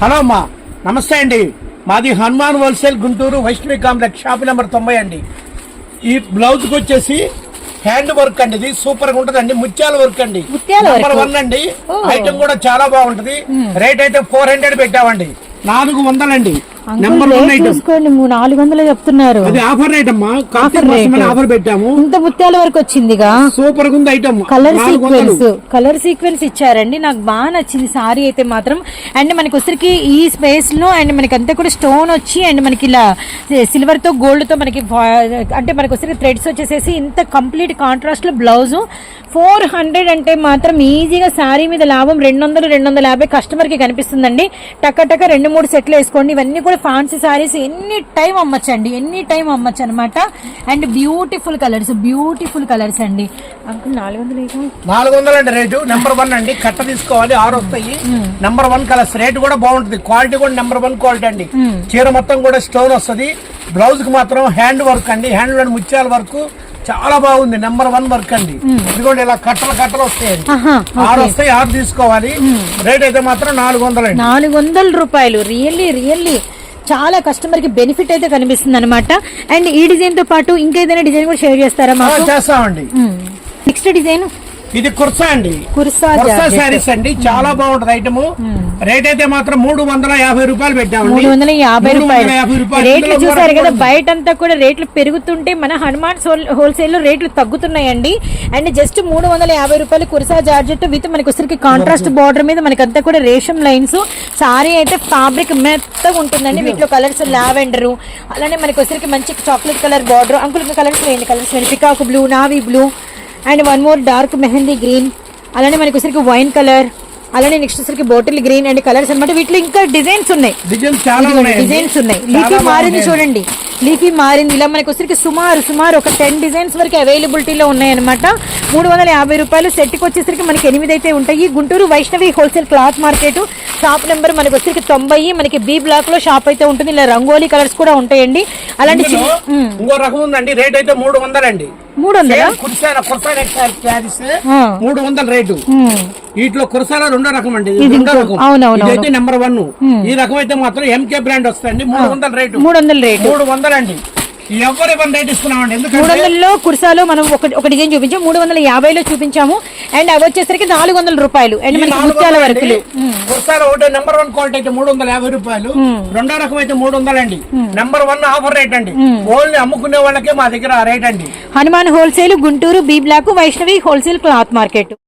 Hello అమ్మా నమస్తే అండి. మాది Hanuman wholesale Guntur Vaishnavi complex shop number తొంభై అండి. ఈ బ్లౌజ్కి వచ్చేసి హ్యాండ్ వర్క్ అండి ఇది సూపర్గా ఉంటదండి. ముత్యాల వర్క్ అండి. నెంబర్ వన్ అండి. ఐటమ్ కూడా చాలా బాగుంటది. రేట్ అయితే ఫోర్ హండ్రెడ్ పెట్టామండి. నాలుగు వందలండి. నెంబర్ వన్ రేట్ ఐటమ్ చూసుకోండి మూడు నాలుగు వందలు చెప్తున్నారు. అది ఆఫర్. ఆఫర్ పెట్టాము. ఇంత ముత్యాల వరకు వచ్చిందిగా? సూపర్గా ఉంది item colour sequence colour sequence ఇచ్చారండి. నాకు బాగా నచ్చింది సారీ అయితే మాత్రం. అండ్ మనకి వచ్చరికి ఈ స్పేస్లో అండ్ మనకి అంతా కూడా స్టోన్ వచ్చి అండ్ మనకి ఇలా సిల్వర్తో గోల్డ్తో మనకి అంటే మనకి వచ్చరికి థ్రెడ్స్ వచ్చేసేసి ఇంత కంప్లీట్ కాంట్రాస్ట్లో బ్లౌజ్ ఫోర్ హండ్రెడ్ అంటే మాత్రం ఈజీగా శారీ మీద లాభం. రెండు వందలు రెండు వందల యాభై కస్టమర్కి కనిపిస్తుందండి. టక్క టక్క రెండు మూడు సెట్లు వేసుకోండి. ఇవన్నీ కూడా ఫ్యాన్సీ సారీస్ ఎన్ని టైం అమ్మచ్చండి ఎన్ని టైం అమ్మచ్చు అనమాట and beautiful colours beautiful colours అండి. నాలుగు వందలు ఏమో నాలుగు వందలు అండి రేటు నెంబర్ వన్ అండి. కట్ట తీసుకోవాలి ఆరు వస్తాయి. నెంబర్ వన్ కలర్స్ రేట్ కూడా బాగుంటుంది. క్వాలిటీ కూడా నెంబర్ వన్ క్వాలిటీ అండి. చీర మొత్తం కూడా స్టోన్ వస్తుంది. బ్లౌజ్కి మాత్రం హ్యాండ్ వర్క్ అండి. హ్యాండ్ అండ్ ముత్యాల వర్క్ చాలా బాగుంది. నెంబర్ వన్ వర్క్ అండి. ఇదిగోండి ఇలా కట్టలు కట్టలు వస్తాయండి. ఆహా, ఆరు వస్తాయి ఆరు తీసుకోవాలి. రేట్ అయితే మాత్రం నాలుగు వందలు అండి నాలుగు వందల రూపాయలు. రియల్లీ రియల్లీ చాలా కస్టమర్కి బెనిఫిట్ అయితే కనిపిస్తుంది అనమాట అండ్ ఈ డిజైన్తో పాటు ఇంకా ఏదైనా డిజైన్ కూడా షేర్ చేస్తారా మాకు? చేస్తామండి. నెక్స్ట్ డిజైన్ ఇది కుర్సా అండి. కుర్సా. శారీస్ అండి. చాలా బాగుంటది ఐటమ్. రేట్ అయితే మాత్రం మూడు వందల యాభై రూపాయలు పెట్టామండి. మూడు వందల యాభై రూపాయలు. రేట్లు చూసారు కదా బయట అంతా కూడా రేట్లు పెరుగుతుంటే మన హనుమాన్ హోల్సేల్లో రేట్లు తగ్గుతున్నాయండి. అండ్ జస్ట్ మూడు వందల యాభై రూపాయలు కుర్సా జార్జెట్ విత్ మనకి వచ్చరికి కాంట్రాస్ట్ బార్డర్ మీద మనకి అంతా కూడా రేషం లైన్స్. సారీ అయితే ఫ్యాబ్రిక్ మెత్తగా ఉంటుందండి. వీటిలో కలర్స్ లావెండర్. అలానే మనకి వచ్చరికి మంచి chocolate colour border uncle colours వేయండి కలర్స్ వేయండి peacock blue navy blue and one more dark mehndi green అలానే మనకి వచ్చరికి వైన్ కలర్ అలానే నెక్స్ట్ వచ్చరికి బాటిల్ గ్రీన్ అండ్ కలర్స్ అన్నమాట. వీటిలో ఇంకా డిజైన్స్ ఉన్నాయి. డిజైన్స్ ఉన్నాయి. మారింది చూడండి. లీఫీ మారింది. ఇలా మనకి వచ్చరికి సుమారు సుమారు ఒక టెన్ డిజైన్స్ వరకు అవైలబిలిటీలో ఉన్నాయన్నమాట. మూడు వందల యాభై రూపాయలు సెట్కి వచ్చేసరికి మనకి ఎనిమిది అయితే ఉంటాయి Guntur Vaishnavi wholesale cloth market. Shop number మనకి వచ్చరికి తొంభై. మనకి బి బ్లాక్లో షాప్ అయితే ఉంటుంది. ఇలా రంగోలీ కలర్స్ కూడా ఉంటాయండి. అలాంటి ఇంకో రకం ఉందండి. రేట్ అయితే మూడు వందలండి. మూడు వందలా. మూడు వందల రేటు. వీటిలో కురసాల రెండో రకం అండి. అవునవును, నెంబర్ వన్ ఈ రకం అయితే మాత్రం ఎంకే బ్రాండ్ వస్తాయండి మూడు వందల రేటు. మూడు వందల రేటు. మూడు వందలండి. ఎవరు ఇవ్వని రేట్ ఇస్తున్నామండి మూడు ఎందుకంటే వందలలో కుర్సాలో మనం ఒక ఒక డిజైన్ చూపించాము మూడు వందల యాభైలో చూపించాము. అండ్ అవి వచ్చేసరికి నాలుగు వందల రూపాయలు. అండ్ మనకి ముత్యాల వందలండి. వర్కులు. కుర్సాల ఒకటి నెంబర్ వన్ క్వాలిటీ అయితే మూడు వందల యాభై రూపాయలు. రెండో రకం అయితే మూడు వందలండి నెంబర్ వన్ ఆఫర్ రేట్ అండి. ఓన్లీ అమ్ముకునే వాళ్ళకే మా దగ్గర రేట్ అండి. Hanuman wholesale Guntur B block Vaishnavi wholesale cloth market.